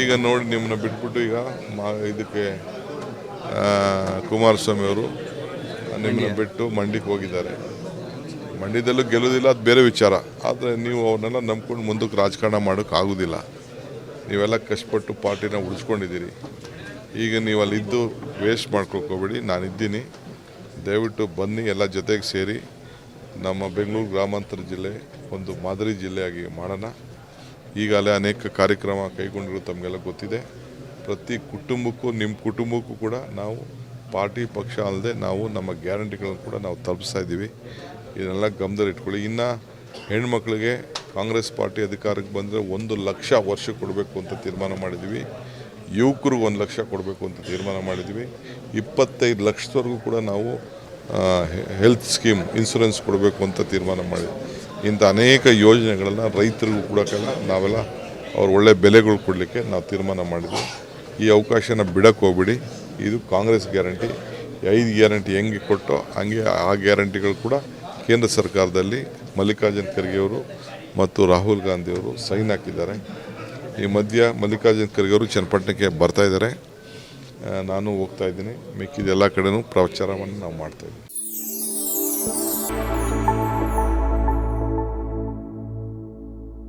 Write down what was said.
ಈಗ ನೋಡಿ ನಿಮ್ಮನ್ನ ಬಿಟ್ಬಿಟ್ಟು ಈಗ ಮಾ ಇದಕ್ಕೆ ಕುಮಾರಸ್ವಾಮಿ ಅವರು ನಿಮ್ಮನ್ನ ಬಿಟ್ಟು ಮಂಡ್ಯಕ್ಕೆ ಹೋಗಿದ್ದಾರೆ. ಮಂಡ್ಯದಲ್ಲೂ ಗೆಲ್ಲೋದಿಲ್ಲ ಅದು ಬೇರೆ ವಿಚಾರ. ಆದರೆ ನೀವು ಅವನ್ನೆಲ್ಲ ನಂಬ್ಕೊಂಡು ಮುಂದಕ್ಕೆ ರಾಜಕಾರಣ ಮಾಡೋಕ್ಕಾಗೋದಿಲ್ಲ ನೀವೆಲ್ಲ ಕಷ್ಟಪಟ್ಟು ಪಾರ್ಟಿನ ಉಳಿಸ್ಕೊಂಡಿದ್ದೀರಿ. ಈಗ ನೀವು ಅಲ್ಲಿದ್ದು ವೇಸ್ಟ್ ಮಾಡ್ಕೊಳ್ಕೋಬೇಡಿ ನಾನಿದ್ದೀನಿ. ದಯವಿಟ್ಟು ಬನ್ನಿ ಎಲ್ಲ ಜೊತೆಗೆ ಸೇರಿ. ನಮ್ಮ ಬೆಂಗಳೂರು ಗ್ರಾಮಾಂತರ ಜಿಲ್ಲೆ ಒಂದು ಮಾದರಿ ಜಿಲ್ಲೆಯಾಗಿ ಮಾಡೋಣ. ಈಗಾಗಲೇ ಅನೇಕ ಕಾರ್ಯಕ್ರಮ ಕೈಗೊಂಡಿರೋ ತಮಗೆಲ್ಲ ಗೊತ್ತಿದೆ. ಪ್ರತಿ ಕುಟುಂಬಕ್ಕೂ ನಿಮ್ಮ ಕುಟುಂಬಕ್ಕೂ ಕೂಡ ನಾವು ಪಾರ್ಟಿ ಪಕ್ಷ ಅಲ್ಲದೆ ನಾವು ನಮ್ಮ ಗ್ಯಾರಂಟಿಗಳನ್ನು ಕೂಡ ನಾವು ತಲುಪಿಸ್ತಾ ಇದ್ದೀವಿ. ಇದನ್ನೆಲ್ಲ ಗಮನದಲ್ಲಿ ಇಟ್ಕೊಳ್ಳಿ. ಇನ್ನು ಹೆಣ್ಮಕ್ಳಿಗೆ ಕಾಂಗ್ರೆಸ್ ಪಾರ್ಟಿ ಅಧಿಕಾರಕ್ಕೆ ಬಂದರೆ ಒಂದು ಲಕ್ಷ ವರ್ಷ ಕೊಡಬೇಕು ಅಂತ ತೀರ್ಮಾನ ಮಾಡಿದ್ದೀವಿ. ಯುವಕರಿಗೆ ಒಂದು ಲಕ್ಷ ಕೊಡಬೇಕು ಅಂತ ತೀರ್ಮಾನ ಮಾಡಿದ್ದೀವಿ. ಇಪ್ಪತ್ತೈದು ಲಕ್ಷದವರೆಗೂ ಕೂಡ ನಾವು ಹೆಲ್ತ್ ಸ್ಕೀಮ್ ಇನ್ಸೂರೆನ್ಸ್ ಕೊಡಬೇಕು ಅಂತ ತೀರ್ಮಾನ ಮಾಡಿದ್ವಿ ಇಂಥ ಅನೇಕ ಯೋಜನೆಗಳನ್ನು ರೈತರಿಗೂ ಕೊಡೋಕ್ಕೆಲ್ಲ ನಾವೆಲ್ಲ ಅವ್ರು ಒಳ್ಳೆ ಬೆಲೆಗಳು ಕೊಡಲಿಕ್ಕೆ ನಾವು ತೀರ್ಮಾನ ಮಾಡಿದ್ವಿ. ಈ ಅವಕಾಶನ ಬಿಡಕ್ಕೆ ಹೋಗ್ಬಿಡಿ. ಇದು ಕಾಂಗ್ರೆಸ್ ಗ್ಯಾರಂಟಿ. ಐದು ಗ್ಯಾರಂಟಿ ಹೆಂಗೆ ಕೊಟ್ಟೋ ಹಂಗೆ ಆ ಗ್ಯಾರಂಟಿಗಳು ಕೂಡ ಕೇಂದ್ರ ಸರ್ಕಾರದಲ್ಲಿ ಮಲ್ಲಿಕಾರ್ಜುನ್ ಖರ್ಗೆ ಅವರು ಮತ್ತು ರಾಹುಲ್ ಗಾಂಧಿಯವರು ಸೈನ್ ಹಾಕಿದ್ದಾರೆ. ಈ ಮಧ್ಯ ಮಲ್ಲಿಕಾರ್ಜುನ್ ಖರ್ಗೆ ಅವರು ಚನ್ನಪಟ್ಟಣಕ್ಕೆ ಬರ್ತಾ ಇದ್ದಾರೆ. ನಾನು ಹೋಗ್ತಾ ಇದ್ದೀನಿ. ಮಿಕ್ಕಿದ ಎಲ್ಲ ಕಡೆನೂ ಪ್ರಚಾರವನ್ನು ನಾವು ಮಾಡ್ತಾ ಇದ್ದೀವಿ.